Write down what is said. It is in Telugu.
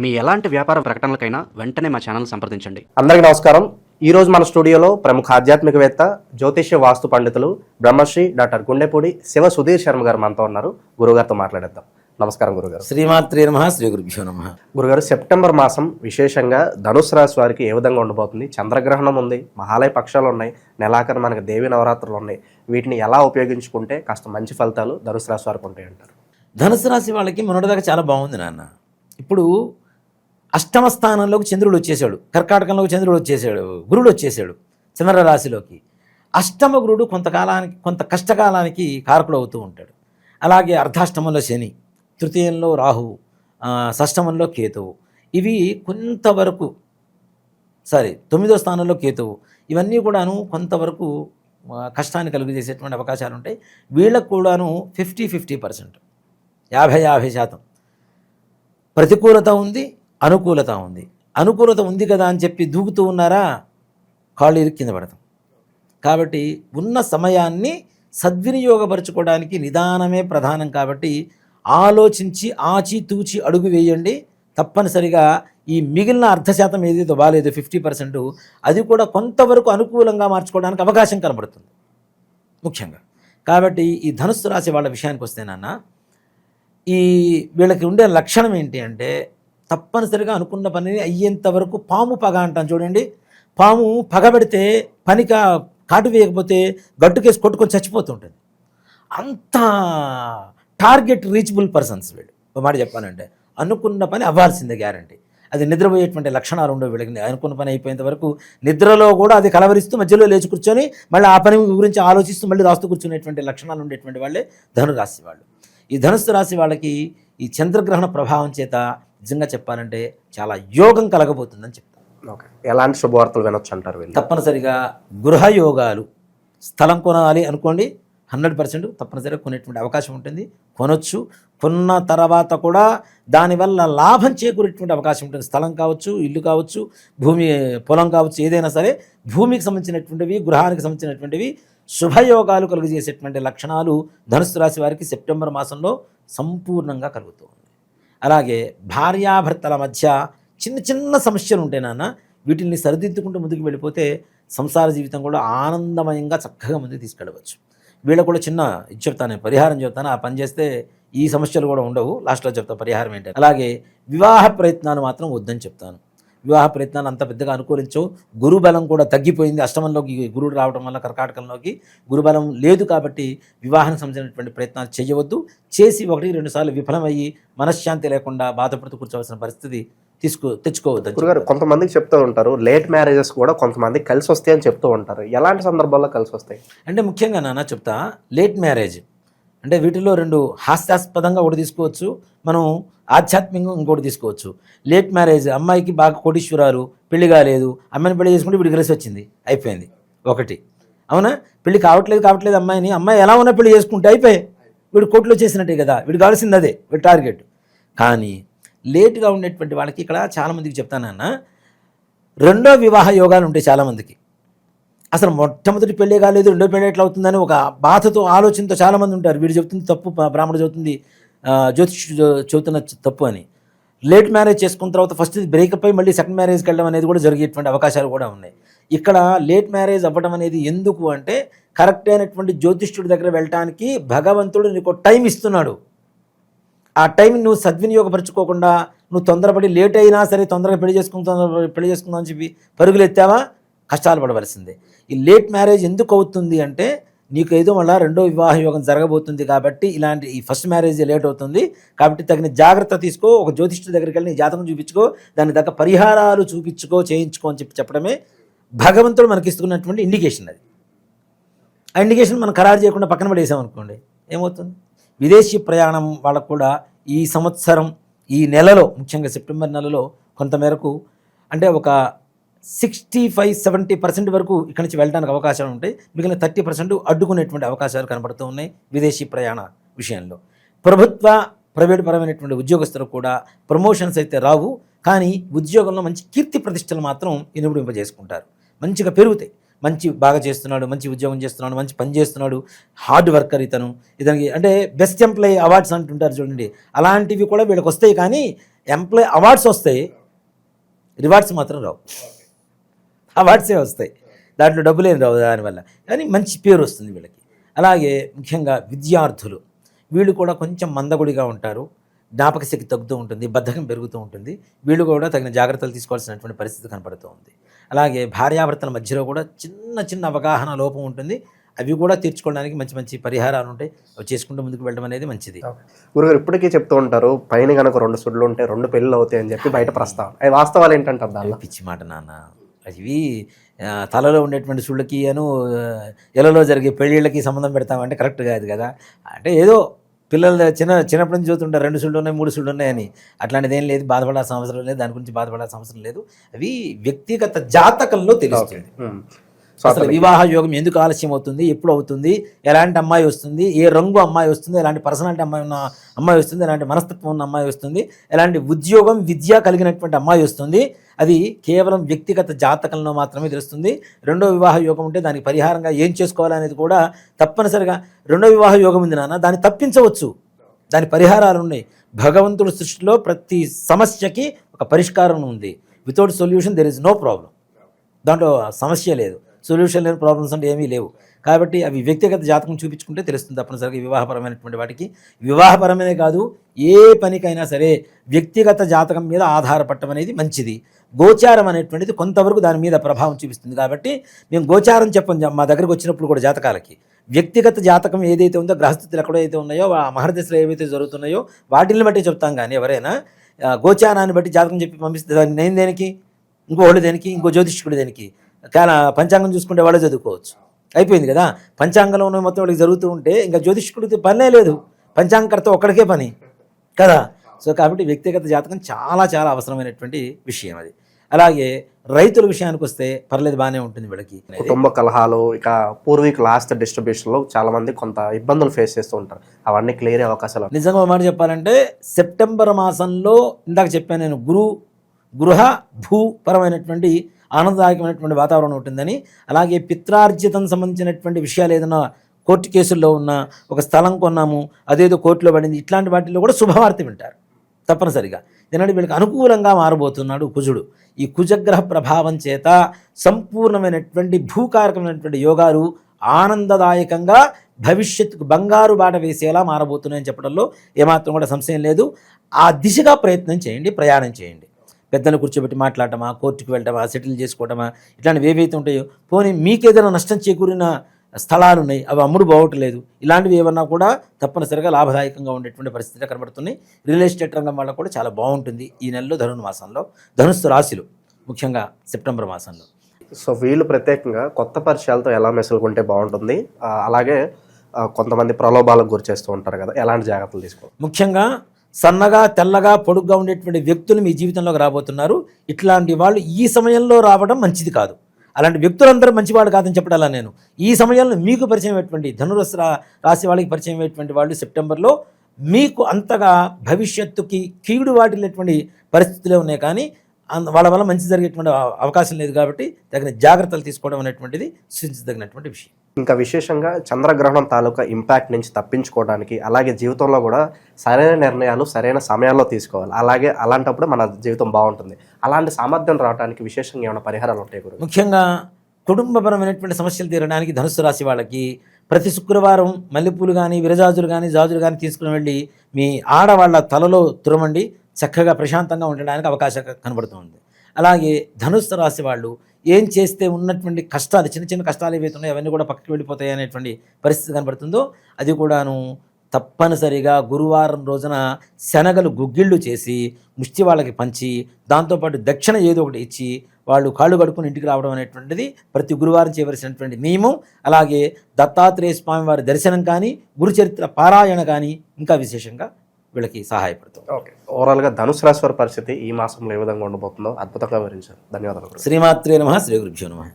మీ ఎలాంటి వ్యాపార ప్రకటనలకైనా వెంటనే మా ఛానల్ సంప్రదించండి. అందరికీ నమస్కారం. ఈ రోజు మన స్టూడియోలో ప్రముఖ ఆధ్యాత్మికవేత్త జ్యోతిష్య వాస్తు పండితులు బ్రహ్మశ్రీ డాక్టర్ గుండెపూడి శివ సుధీర్ శర్మ గారు మనతో ఉన్నారు. గురుగారితో మాట్లాడేద్దాం. నమస్కారం గురుగారు. శ్రీమాత్రే నమ శ్రీ గురుభ్యో నమ. గురుగారు సెప్టెంబర్ మాసం విశేషంగా ధనుసు రాశి వారికి ఏ విధంగా ఉండబోతుంది? చంద్రగ్రహణం ఉంది మహాలయ పక్షాలు ఉన్నాయి నెలాఖరు మనకి దేవి నవరాత్రులు ఉన్నాయి. వీటిని ఎలా ఉపయోగించుకుంటే కాస్త మంచి ఫలితాలు ధనుసు రాశి వారికి ఉంటాయి అంటారు ధనుసు రాశి వాళ్ళకి మొన్నటిదాకా చాలా బాగుంది నాన్న. ఇప్పుడు అష్టమ స్థానంలోకి చంద్రుడు వచ్చేసాడు. కర్కాటకంలోకి చంద్రుడు వచ్చేసాడు. గురుడు వచ్చేసాడు. చంద్రరాశిలోకి అష్టమ గురుడు కొంతకాలానికి కొంత కష్టకాలానికి కారకుడు అవుతూ ఉంటాడు. అలాగే అర్ధాష్టమంలో శని తృతీయంలో రాహువు షష్టమంలో కేతువు. ఇవి కొంతవరకు సారీ తొమ్మిదో స్థానంలో కేతువు. ఇవన్నీ కూడాను కొంతవరకు కష్టాన్ని కలుగజేసేటువంటి అవకాశాలు ఉంటాయి వీళ్ళకు కూడాను ఫిఫ్టీ ఫిఫ్టీ పర్సెంట్. యాభై యాభై శాతం. ప్రతికూలత ఉంది అనుకూలత ఉంది. అనుకూలత ఉంది కదా అని చెప్పి దూకుతూ ఉన్నారా? కాళ్ళు ఇరుక్కింద కింద పడతాం. కాబట్టి ఉన్న సమయాన్ని సద్వినియోగపరచుకోవడానికి నిదానమే ప్రధానం కాబట్టి ఆలోచించి ఆచితూచి అడుగు వేయండి. తప్పనిసరిగా ఈ మిగిలిన అర్ధ శాతం ఏదైతే బాగాలేదు ఫిఫ్టీ పర్సెంట్ అది కూడా కొంతవరకు అనుకూలంగా మార్చుకోవడానికి అవకాశం కనబడుతుంది. ముఖ్యంగా. కాబట్టి ఈ ధనుస్సు రాశి వాళ్ళ విషయానికి వస్తే నాన్న ఈ వీళ్ళకి ఉండే లక్షణం ఏంటి అంటే తప్పనిసరిగా అనుకున్న పనిని అయ్యేంత వరకు పాము పగ అంటాం చూడండి. పాము పగబెడితే పనిక కాటు వేయకపోతే గట్టుకేసి కొట్టుకొని చచ్చిపోతుంటుంది. అంత టార్గెట్ రీచబుల్ పర్సన్స్ వీళ్ళు. ఒక మాట చెప్పానంటే అనుకున్న పని అవ్వాల్సిందే గ్యారంటీ. అది నిద్రపోయేటువంటి లక్షణాలు ఉండవు వీళ్ళకి. అనుకున్న పని అయిపోయేంత వరకు నిద్రలో కూడా అది కలవరిస్తూ మధ్యలో లేచి కూర్చొని మళ్ళీ ఆ పని గురించి ఆలోచిస్తూ మళ్ళీ రాస్తూ కూర్చునేటువంటి లక్షణాలు ఉండేటువంటి వాళ్ళే ధనురాశి వాళ్ళు. ఈ ధనుస్సు రాశి వాళ్ళకి ఈ చంద్రగ్రహణ ప్రభావం చేత నిజంగా చెప్పాలంటే చాలా యోగం కలగబోతుందని చెప్తాను ఓకే. ఎలాంటి శుభవార్తలు వినొచ్చు అంటారు వీళ్ళు? తప్పనిసరిగా గృహయోగాలు. స్థలం కొనాలి అనుకోండి హండ్రెడ్ పర్సెంట్ తప్పనిసరిగా కొనేటువంటి అవకాశం ఉంటుంది. కొనొచ్చు. కొన్న తర్వాత కూడా దానివల్ల లాభం చేకూరేటువంటి అవకాశం ఉంటుంది. స్థలం కావచ్చు ఇల్లు కావచ్చు భూమి పొలం కావచ్చు ఏదైనా సరే భూమికి సంబంధించినటువంటివి గృహానికి సంబంధించినటువంటివి శుభయోగాలు కలుగజేసేటువంటి లక్షణాలు ధనుసు రాశి వారికి సెప్టెంబర్ మాసంలో సంపూర్ణంగా కలుగుతూ ఉంది అలాగే భార్యాభర్తల మధ్య చిన్న చిన్న సమస్యలు ఉంటాయి నాన్న. వీటిని సరిదిద్దుకుంటూ ముందుకు వెళ్ళిపోతే సంసార జీవితం కూడా ఆనందమయంగా చక్కగా ముందుకు తీసుకెళ్ళవచ్చు. వీళ్ళకు కూడా చిన్న ఇది చెప్తాను పరిహారం చెప్తాను. ఆ పని చేస్తే ఈ సమస్యలు కూడా ఉండవు. లాస్ట్లో చెప్తా పరిహారం ఏంటి అలాగే వివాహ ప్రయత్నాలు మాత్రం వద్దని చెప్తాను. వివాహ ప్రయత్నాలు అంత పెద్దగా అనుకూలించవు. గురుబలం కూడా తగ్గిపోయింది. అష్టమంలోకి గురుడు రావడం వల్ల కర్కాటకంలోకి గురుబలం లేదు కాబట్టి వివాహానికి సంబంధించినటువంటి ప్రయత్నాలు చేయవద్దు. చేసి ఒకటి రెండు సార్లు విఫలమయ్యి మనశ్శాంతి లేకుండా బాధపడుతూ కూర్చోవలసిన పరిస్థితి తీసుకు తెచ్చుకోవద్దు గురుగారు కొంతమందికి చెప్తూ ఉంటారు. లేట్ మ్యారేజెస్ కూడా కొంతమందికి కలిసి వస్తాయి అని చెప్తూ ఉంటారు. ఎలాంటి సందర్భాల్లో కలిసి వస్తాయి అంటే ముఖ్యంగా నాన్న చెప్తా లేట్ మ్యారేజ్ అంటే వీటిలో రెండు హాస్యాస్పదంగా ఒకటి తీసుకోవచ్చు. మనం ఆధ్యాత్మికంగా ఇంకోటి తీసుకోవచ్చు. లేట్ మ్యారేజ్ అమ్మాయికి బాగా కోటీశ్వరాలు పెళ్ళి కాలేదు. అమ్మాయిని పెళ్ళి చేసుకుంటే వీడికి కలిసి వచ్చింది. అయిపోయింది. ఒకటి. అవునా? పెళ్ళి కావట్లేదు కావట్లేదు అమ్మాయిని. అమ్మాయి ఎలా ఉన్నా పెళ్ళి చేసుకుంటే అయిపోయి. వీడు కోర్టులో చేసినట్టే కదా. వీడు కావాల్సింది అదే. వీడి టార్గెట్. కానీ లేట్గా ఉండేటువంటి వాళ్ళకి ఇక్కడ చాలామందికి చెప్తానన్నా రెండో వివాహ యోగాలు ఉంటాయి చాలామందికి అసలు మొట్టమొదటి పెళ్ళే కాలేదు రెండో పెళ్ళి ఎట్లా అవుతుందని ఒక బాధతో ఆలోచనతో చాలామంది ఉంటారు. వీడు చెబుతుంది తప్పు బ్రాహ్మణుడు చెబుతుంది ఆ, జ్యోతిష్ చెబుతున్న తప్పు అని. లేట్ మ్యారేజ్ చేసుకున్న తర్వాత ఫస్ట్ బ్రేకప్ అయి మళ్ళీ సెకండ్ మ్యారేజ్కి వెళ్ళడం అనేది కూడా జరిగేటువంటి అవకాశాలు కూడా ఉన్నాయి. ఇక్కడ లేట్ మ్యారేజ్ అవ్వడం అనేది ఎందుకు అంటే కరెక్ట్ అయినటువంటి జ్యోతిష్యుడి దగ్గర వెళ్ళటానికి భగవంతుడు నీకు టైం ఇస్తున్నాడు. ఆ టైం నువ్వు సద్వినియోగపరచుకోకుండా నువ్వు తొందరపడి లేట్ అయినా సరే తొందరగా పెళ్ళి చేసుకుని తొందరగా పెళ్ళి చేసుకుందాం అని చెప్పి పరుగులు ఎత్తావా? కష్టాలు పడవలసిందే. ఈ లేట్ మ్యారేజ్ ఎందుకు అవుతుంది అంటే నీకు ఏదో మళ్ళీ రెండో వివాహ యోగం జరగబోతుంది కాబట్టి ఇలాంటి ఈ ఫస్ట్ మ్యారేజ్ లేట్ అవుతుంది. కాబట్టి తగిన జాగ్రత్త తీసుకో ఒక జ్యోతిష్టు దగ్గరికి వెళ్ళి నీ జాతకం చూపించుకో దాని దగ్గర పరిహారాలు చూపించుకో చేయించుకో అని చెప్పి చెప్పడమే భగవంతుడు మనకి ఇస్తున్నటువంటి ఇండికేషన్ అది. ఆ ఇండికేషన్ మనం ఖరారు చేయకుండా పక్కన పడేసామనుకోండి ఏమవుతుంది? విదేశీ ప్రయాణం వాళ్ళకు కూడా ఈ సంవత్సరం ఈ నెలలో ముఖ్యంగా సెప్టెంబర్ నెలలో కొంతమేరకు అంటే ఒక సిక్స్టీ ఫైవ్ సెవెంటీ పర్సెంట్ వరకు ఇక్కడి నుంచి వెళ్ళడానికి అవకాశాలు ఉంటాయి. మిగిలిన థర్టీ పర్సెంట్ అడ్డుకునేటువంటి అవకాశాలు కనబడుతూ ఉన్నాయి విదేశీ ప్రయాణ విషయంలో. ప్రభుత్వ ప్రైవేట్ పరమైనటువంటి ఉద్యోగస్తులకు కూడా ప్రమోషన్స్ అయితే రావు. కానీ ఉద్యోగంలో మంచి కీర్తి ప్రతిష్టలు మాత్రం ఇనుమడింపజేసుకుంటారు. మంచిగా పెరుగుతాయి. మంచి బాగా చేస్తున్నాడు మంచి ఉద్యోగం చేస్తున్నాడు మంచి పని చేస్తున్నాడు హార్డ్ వర్కర్ ఇతను. ఇతనికి అంటే బెస్ట్ ఎంప్లాయీ అవార్డ్స్ అంటుంటారు చూడండి. అలాంటివి కూడా వీళ్ళకి వస్తాయి కానీ ఎంప్లాయీ అవార్డ్స్ వస్తాయి రివార్డ్స్ మాత్రం రావు. అవార్డ్సే వస్తాయి. దాంట్లో డబ్బులు ఏం రావు దానివల్ల. కానీ మంచి పేరు వస్తుంది వీళ్ళకి. అలాగే ముఖ్యంగా విద్యార్థులు. వీళ్ళు కూడా కొంచెం మందగుడిగా ఉంటారు. జ్ఞాపక శక్తి తగ్గుతూ ఉంటుంది బద్ధకం పెరుగుతూ ఉంటుంది. వీళ్ళు కూడా తగిన జాగ్రత్తలు తీసుకోవాల్సినటువంటి పరిస్థితి కనపడుతూ ఉంది. అలాగే భార్యాభర్తల మధ్యలో కూడా చిన్న చిన్న అవగాహన లోపం ఉంటుంది. అవి కూడా తీర్చుకోవడానికి మంచి మంచి పరిహారాలు ఉంటాయి. అవి చేసుకుంటూ ముందుకు వెళ్ళడం అనేది మంచిది. గురుగారు ఇప్పటికీ చెప్తూ ఉంటారు పైన కనుక రెండు సుడ్లు ఉంటే రెండు పెళ్ళిళ్ళు అవుతాయి అని చెప్పి బయట ప్రస్తావన. వాస్తవాలు ఏంటంటారు దానిలో? పిచ్చి మాట నాన్న. అవి ఆ, తలలో ఉండేటువంటి సుళ్ళకి అను ఎలలో జరిగే పెళ్ళిళ్ళకి సంబంధం పెడతామంటే కరెక్ట్ కాదు కదా. అంటే ఏదో పిల్లలు చిన్న చిన్నప్పటి నుంచి చూస్తుంటారు రెండు సుళ్ళు ఉన్నాయి మూడు సుళ్ళు ఉన్నాయని. అట్లాంటిది ఏం లేదు బాధపడాల్సిన అవసరం లేదు దాని గురించి బాధపడాల్సిన అవసరం లేదు. అవి వ్యక్తిగత జాతకంలో తెలుస్తుంది. అసలు వివాహ యోగం ఎందుకు ఆలస్యం అవుతుంది? ఎప్పుడు అవుతుంది? ఎలాంటి అమ్మాయి వస్తుంది? ఏ రంగు అమ్మాయి వస్తుంది? ఎలాంటి పర్సనాలిటీ అమ్మాయి ఉన్న అమ్మాయి వస్తుంది? ఎలాంటి మనస్తత్వం ఉన్న అమ్మాయి వస్తుంది? ఎలాంటి ఉద్యోగం విద్య కలిగినటువంటి అమ్మాయి వస్తుంది? అది కేవలం వ్యక్తిగత జాతకంలో మాత్రమే తెలుస్తుంది. రెండో వివాహ యోగం ఉంటే దానికి పరిహారంగా ఏం చేసుకోవాలనేది కూడా తప్పనిసరిగా రెండో వివాహ యోగం ఉంది నాన్న. దాన్ని తప్పించవచ్చు. దాని పరిహారాలు ఉన్నాయి. భగవంతుడి సృష్టిలో ప్రతి సమస్యకి ఒక పరిష్కారం ఉంది. Without solution there is no problem దాంట్లో సమస్య లేదు. సొల్యూషన్ లేని ప్రాబ్లమ్స్ అంటే ఏమీ లేవు. కాబట్టి అవి వ్యక్తిగత జాతకం చూపించుకుంటే తెలుస్తుంది తప్పనిసరిగా వివాహపరమైనటువంటి వాటికి. వివాహపరమైనదే కాదు ఏ పనికైనా సరే వ్యక్తిగత జాతకం మీద ఆధారపడటం అనేది మంచిది. గోచారం అనేటువంటిది కొంతవరకు దాని మీద ప్రభావం చూపిస్తుంది కాబట్టి మేము గోచారం చెప్పం మా దగ్గరకు వచ్చినప్పుడు కూడా జాతకాలకి. వ్యక్తిగత జాతకం ఏదైతే ఉందో గ్రహస్థితులు ఎక్కడైతే ఉన్నాయో ఆ మహర్దశలు ఏవైతే జరుగుతున్నాయో వాటిని బట్టి చెప్తాం కానీ ఎవరైనా గోచారాన్ని బట్టి జాతకం చెప్పి పంపిస్తే దాన్ని నేను దేనికి? ఇంకో వాళ్ళు దేనికి? ఇంకో జ్యోతిష్కుడు దేనికి? కానీ పంచాంగం చూసుకుంటే వాళ్ళే చదువుకోవచ్చు. అయిపోయింది కదా? పంచాంగంలో ఉన్న మొత్తం వాళ్ళకి జరుగుతూ ఉంటే ఇంకా జ్యోతిష్కుడికి పనే లేదు. పంచాంగకర్త ఒక్కడికే పని. కదా? సో కాబట్టి వ్యక్తిగత జాతకం చాలా చాలా అవసరమైనటువంటి విషయం అది. అలాగే రైతుల విషయానికి వస్తే పర్లేదు బాగానే ఉంటుంది వీళ్ళకి. కుటుంబ కలహాలు ఇక పూర్వీకుల ఆస్తి డిస్ట్రిబ్యూషన్లో చాలా మంది కొంత ఇబ్బందులు ఫేస్ చేస్తూ ఉంటారు. అవన్నీ క్లియర్ అయ్యే అవకాశాలు. నిజంగా మాట చెప్పాలంటే సెప్టెంబర్ మాసంలో ఇందాక చెప్పాను నేను గురు గృహ భూపరమైనటువంటి ఆనందదాయకమైనటువంటి వాతావరణం ఉంటుందని అలాగే పిత్రార్జితం సంబంధించినటువంటి విషయాలు ఏదైనా కోర్టు కేసుల్లో ఉన్న ఒక స్థలం కొన్నాము అదేదో కోర్టులో పడింది ఇట్లాంటి వాటిల్లో కూడా శుభవార్త వింటారు తప్పనిసరిగా. ఎందుకంటే వీళ్ళకి అనుకూలంగా మారబోతున్నాడు కుజుడు. ఈ కుజగ్రహ ప్రభావం చేత సంపూర్ణమైనటువంటి భూకారకమైనటువంటి యోగాలు ఆనందదాయకంగా భవిష్యత్తుకు బంగారు బాట వేసేలా మారబోతున్నాయని చెప్పడంలో ఏమాత్రం కూడా సంశయం లేదు. ఆ దిశగా ప్రయత్నం చేయండి ప్రయాణం చేయండి. పెద్దలు కూర్చోబెట్టి మాట్లాడటమా కోర్టుకు వెళ్ళటమా సెటిల్ చేసుకోవటమా ఇట్లాంటివి ఏవైతే ఉంటాయో పోనీ మీకేదైనా నష్టం చేకూరిన స్థలాలు ఉన్నాయి అవి అమ్ముడు బాగోట్లేదు ఇలాంటివి ఏమన్నా కూడా తప్పనిసరిగా లాభదాయకంగా ఉండేటువంటి పరిస్థితులు కనబడుతున్నాయి. రియల్ ఎస్టేట్ రంగం వల్ల కూడా చాలా బాగుంటుంది ఈ నెలలో ధనుర్ మాసంలో ధనుస్సు రాశులు ముఖ్యంగా సెప్టెంబర్ మాసంలో. సో వీళ్ళు ప్రత్యేకంగా కొత్త పరిచయాలతో ఎలా మెసులుకుంటే బాగుంటుంది? అలాగే కొంతమంది ప్రలోభాలకు గురి చేస్తూ ఉంటారు కదా ఎలాంటి జాగ్రత్తలు తీసుకోవాలి? ముఖ్యంగా సన్నగా తెల్లగా పొడుగ్గా ఉండేటువంటి వ్యక్తులు మీ జీవితంలోకి రాబోతున్నారు. ఇట్లాంటి వాళ్ళు ఈ సమయంలో రావడం మంచిది కాదు. అలాంటి వ్యక్తులందరూ మంచివాడు కాదని చెప్పడాలా నేను? ఈ సమయంలో మీకు పరిచయం అయ్యేటువంటి ధనురస్ రాశి వాళ్ళకి పరిచయం అయ్యేటువంటి వాళ్ళు సెప్టెంబర్లో మీకు అంతగా భవిష్యత్తుకి కీడు వాటిల్లేటువంటి పరిస్థితులే ఉన్నాయి. కానీ వాళ్ళ వల్ల మంచి జరిగేటువంటి అవ- అవకాశం లేదు కాబట్టి తగిన జాగ్రత్తలు తీసుకోవడం అనేటువంటిది సూచించదగినటువంటి విషయం. ఇంకా విశేషంగా చంద్రగ్రహణం తాలూకా ఇంపాక్ట్ నుంచి తప్పించుకోవడానికి అలాగే జీవితంలో కూడా సరైన నిర్ణయాలు సరైన సమయాల్లో తీసుకోవాలి. అలాగే అలాంటప్పుడు మన జీవితం బాగుంటుంది. అలాంటి సామర్థ్యం రావడానికి విశేషంగా ఏమైనా పరిహారాలు ఉంటాయి గురు ముఖ్యంగా కుటుంబపరమైనటువంటి సమస్యలు తీరడానికి ధనుస్సు రాశి వాళ్ళకి ప్రతి శుక్రవారం మల్లెపూలు కానీ విరజాజులు కానీ జాజులు కానీ తీసుకుని వెళ్ళి మీ ఆడవాళ్ళ తలలో తురమండి. చక్కగా ప్రశాంతంగా ఉండడానికి అవకాశం కనబడుతుంది అలాగే ధనుస్సు రాశి వాళ్ళు ఏం చేస్తే ఉన్నటువంటి కష్టాలు చిన్న చిన్న కష్టాలు ఏవైతే ఉన్నాయో అవన్నీ కూడా పక్కకి వెళ్ళిపోతాయి అనేటువంటి పరిస్థితి కనబడుతుందో అది కూడాను తప్పనిసరిగా గురువారం రోజున శనగలు గుగ్గిళ్ళు చేసి ముష్టి వాళ్ళకి పంచి దాంతోపాటు దక్షిణ ఏదో ఒకటి ఇచ్చి వాళ్ళు కాళ్ళు కడుక్కుని ఇంటికి రావడం అనేటువంటిది ప్రతి గురువారం చేయవలసినటువంటి నియమం. అలాగే దత్తాత్రేయ స్వామి వారి దర్శనం కానీ గురుచరిత్ర పారాయణ కానీ ఇంకా విశేషంగా వీళ్ళకి సహాయపడుతుంది. ఓకే. ఓవరాల్గా ధనుసు రాశి వారి పరిస్థితి ఈ మాసంలో ఏ విధంగా ఉండబోతుందో అద్భుతంగా వివరించారు. ధన్యవాదాలు. శ్రీమాత్రే నమ శ్రీ గురుభ్యో నమ.